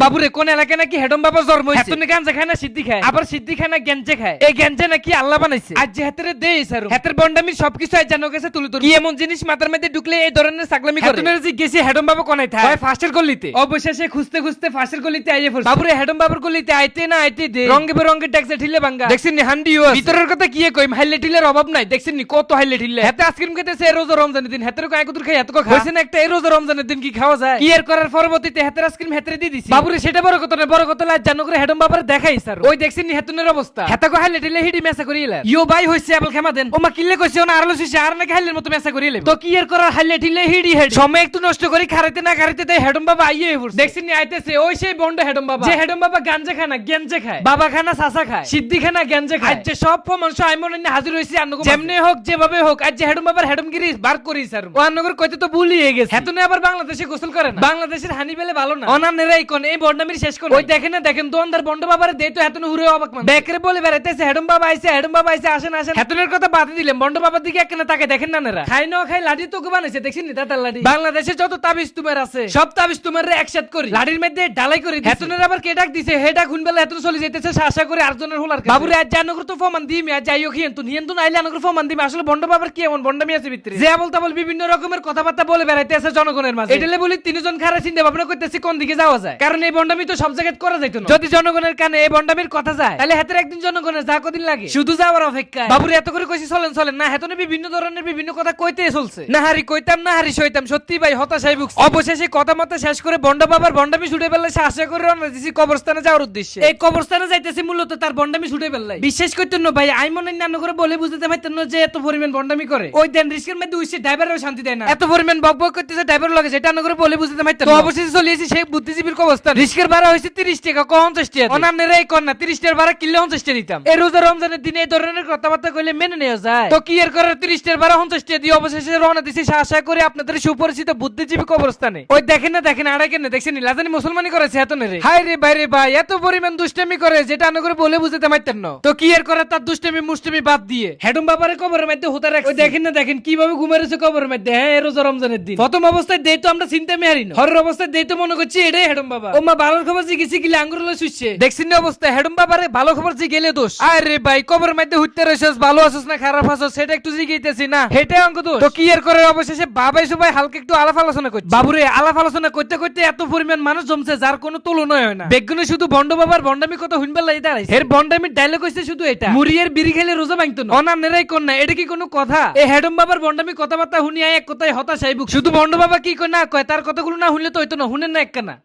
বাবুরে কোন এলাকায় নাকি হেডম বাবা জন্ম হয়েছে হেতনে গাঞ্জা খায় না সিদ্ধি খায়? আবার সিদ্ধি খায় না গেঞ্জে খায়? এই গেঞ্জে নাকি আল্লাহ বানাইছে? আজ যে হাতের দে স্যার হাতের বন্ডামির সবকিছু আজ জানো গেছে তুলে তুলে কি এমন জিনিস মাথার মধ্যে ঢুকলে এই ধরনের সাকলামি করে? হেতনের যে গেছি হেডম বাবা কোনায় থাকে হয় ফাঁসের গলিতে। অবশেষে খুঁজতে খুঁজতে ফাঁসের গলিতে আইয়ে পড়ছে। বাবুরে হেডম বাবার গলিতে আইতে না আইতে দে। রঙে বেরঙের ট্যাক্সে ঠিলে ভাঙ্গা। দেখছেন নি হান্ডি ইউস ভিতরের কথা কি কইম? হাইলে ঠিলের অভাব নাই। দেখছেন নি কত হাইলে ঠিলে হাতে আইসক্রিম খেতেছে রোজা রমজানের দিন। হাতের কয়েক কুতুর খাই এত হয়েছে না একটা এই রোজা রমজানের দিন কি খাওয়া যায়? কি এর করার পরবর্তীতে হাতের আইসক্রিম হাতের দিয়ে দিছি। সেটা বড় কথা না বড় কথা লাজ জানো করে হেডম বাবার দেখাই স্যার। ওই দেখছেন নি অবস্থা। হেতা কো হাইলে হিডি মেসা করিলা ইয়ো ভাই হইছে খেমা দেন। কিল্লে কইছে না আরলো শিশে আর নাকি হাইলের মতো মেসা করিলে তো কি এর করার হাইলে হিডি হেড? সময় একটু নষ্ট করি খারাইতে না খারাইতে তাই হেডম বাবা আইয়ে দেখছেন নি আইতেছে ওই সেই বন্ড হেডম বাবা। যে হেডম বাবা গাঞ্জা খায় না গেঞ্জে খায়। বাবা খানা সাসা খায়। সিদ্ধি খানা গেঞ্জে খায়। আজ যে সব মানুষ আইমন হাজির হইছে আন্নগো যেমনি হোক যেভাবে হোক আজ যে হেডম বাবার হেডমগিরি বার করি স্যার। ও আন্নগর কইতে তো ভুলিয়ে গেছে। হেতনে আবার বাংলাদেশে গোসল করে না? বাংলাদেশের হানি বেলে ভালো না। অনানেরাই কোন এই শেষ ওই দেখেন না দেখেন দোনদার বন্ড বাবার দে তো হেতনে হুরে অবাক মান বেকরে বলে বেড়াইতেছে হেডম বাবা আইছে হেডম বাবা আইছে আসেন আসেন। হেতনের কথা বাদ দিলেন বন্ড বাবার দিকে একখানে তাকে দেখেন না নেরা। খাই না খাই লাঠি তো বানাইছে দেখছেন নি দাদার লাঠি বাংলাদেশে যত তাবিজ তুমার আছে সব তাবিজ তুমার একসাথ করি। লাঠির মধ্যে ডালাই করে হেতনের আবার কে ডাক দিছে? হে ডাক হুনবেলা হেতন চলে যাইতেছে আশা করে আরেকজনের হোলার বাবুরে আজ জানগর তো ফমান দিই আজ যাইও কি এন্তু নিয়ন্তু নাইলে আনগর ফমান দিই আসলে বন্ড বাবার কি এমন বন্ডামি আছে ভিতরে? যে বলতা বল বিভিন্ন রকমের কথাবার্তা বলে বেড়াইতে আছে জনগণের মাঝে। এটালে বলি তিনজন খারা চিন্তা ভাবনা করতেছি কোন দিকে যাওয়া যায়? কারণ এই বন্ডামি তো সব জায়গায় করা যাইতো না। যদি জনগণের কানে এই বন্ডামির কথা যায় তাহলে হাতের একদিন জনগণের যা কদিন লাগে। শুধু যাওয়ার অপেক্ষা বাবুরে এত করে কইছি চলেন চলেন। না হেতনে বিভিন্ন ধরনের বিভিন্ন কথা কইতে চলছে। না হারি কইতাম না হারি সইতাম সত্যি ভাই হতাশাই ভুগছি। অবশেষে কথা মতো শেষ করে বন্ড বাবার বন্ডামি ছুটে ফেললে সে আশা করে রওনা দিছি কবরস্থানে যাওয়ার উদ্দেশ্যে। এই কবরস্থানে যাইতেছি মূলত তার বন্ডামি ছুটে ফেললাই বিশ্বাস করতেন না ভাই আই মনে নান্য করে বলে বুঝতে পারতেন না যে এত পরিমাণ বন্ডামি করে। ওই দেন রিস্কের মধ্যে উইসে ড্রাইভারও শান্তি দেয় না। এত পরিমাণ বক বক করতেছে ড্রাইভার লাগে যেটা না করে বলে বুঝতে পারতেন তো অবশেষে চলে এসেছি সেই বুদ্ধিজীবীর কবরস্থান রিস্কের ভাড়া হয়েছে তিরিশ টাকা পঞ্চাশ টাকা? অনান্যের এই কন্যা তিরিশ টাকার ভাড়া কিনলে পঞ্চাশ টাকা দিতাম। এই রোজা রমজানের দিনে এই ধরনের কথাবার্তা কইলে মেনে নেওয়া যায়। তো কি এর করার তিরিশ টাকার ভাড়া পঞ্চাশ টাকা দিয়ে অবশেষে রওনা দিছি আশা করে আপনাদের সুপরিচিত বুদ্ধিজীবী কবরস্থানে। ওই দেখেন না দেখেন আড়াই কেন? দেখছেন লাজানি মুসলমানি করেছে এত নেরে হাই রে ভাই রে ভাই এত পরিমাণ দুষ্টামি করে যেটা না করে বলে বুঝতে পারতেন না। তো কি এর করার তার দুষ্টামি মুষ্টামি বাদ দিয়ে। হেডুম বাবারে কবরের মধ্যে হতে রাখছে। ওই দেখেন না দেখেন কীভাবে ঘুমে রয়েছে কবরের মধ্যে। হ্যাঁ রোজা রমজানের দিন। প্রথম অবস্থায় দেই তো আমরা চিনতে মেহারি না। হরের অবস্থায় দেই তো মনে করছি এটাই হেডুম বাবা। ও মা ভালোর খবর জি গেছি গিলে আঙ্গুর লই শুচ্ছে দেখছেন না অবস্থা হেডুম বাবারে ভালো খবর জি গেলে দোষ। আরে ভাই কবরের মধ্যে হুইতে রয়েছিস ভালো আছিস না খারাপ আছিস সেটা একটু জিগাইতেছি না। হেটাই অঙ্ক দোষ। তো কি এর করে অবশেষে? বাবাই সবাই হালকা একটু আলাপ আলোচনা করছে। বাবুরে আলাপ আলোচনা করতে করতে এত পরিমাণ মানুষ জমছে যার কোনো তুলনাই হয় না। বেগুনে শুধু বন্ড বাবার বন্ডামি কথা হুইনবার লাই দাঁড়াইছে। এর বন্ডামির ডায়লগ হইছে শুধু এটা। মুরিয়ের বিড়ি খেলে রোজা ভাঙতো না। নেরাই কোন না এটা কি কোনো কথা? এই হেডম বাবার বন্ডামি কথাবার্তা শুনিয়া এক কথায় হতাশাই বুক শুধু বন্ড বাবা কি কয় না কয় তার কথাগুলো না শুনলে তো হইতো না শুনেন না একখানা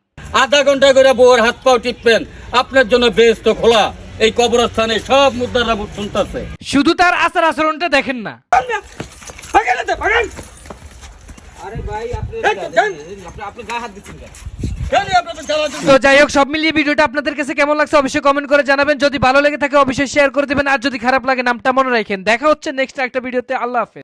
আধা ঘণ্টা করে বউর হাত পাও টিপবেন। আপনার জন্য বেশ তো খোলা। এই কবরস্থানে সব মুদ্রারা শুনতেছে। শুধু তার আচার আচরণটা দেখেন না। তো যাই হোক সব মিলিয়ে ভিডিওটা আপনাদের কাছে কেমন লাগছে অবশ্যই কমেন্ট করে জানাবেন। যদি ভালো লেগে থাকে অবশ্যই শেয়ার করে দিবেন। আর যদি খারাপ লাগে নামটা মনে রাখেন। দেখা হচ্ছে নেক্সট একটা ভিডিওতে। আল্লাহ হাফেজ।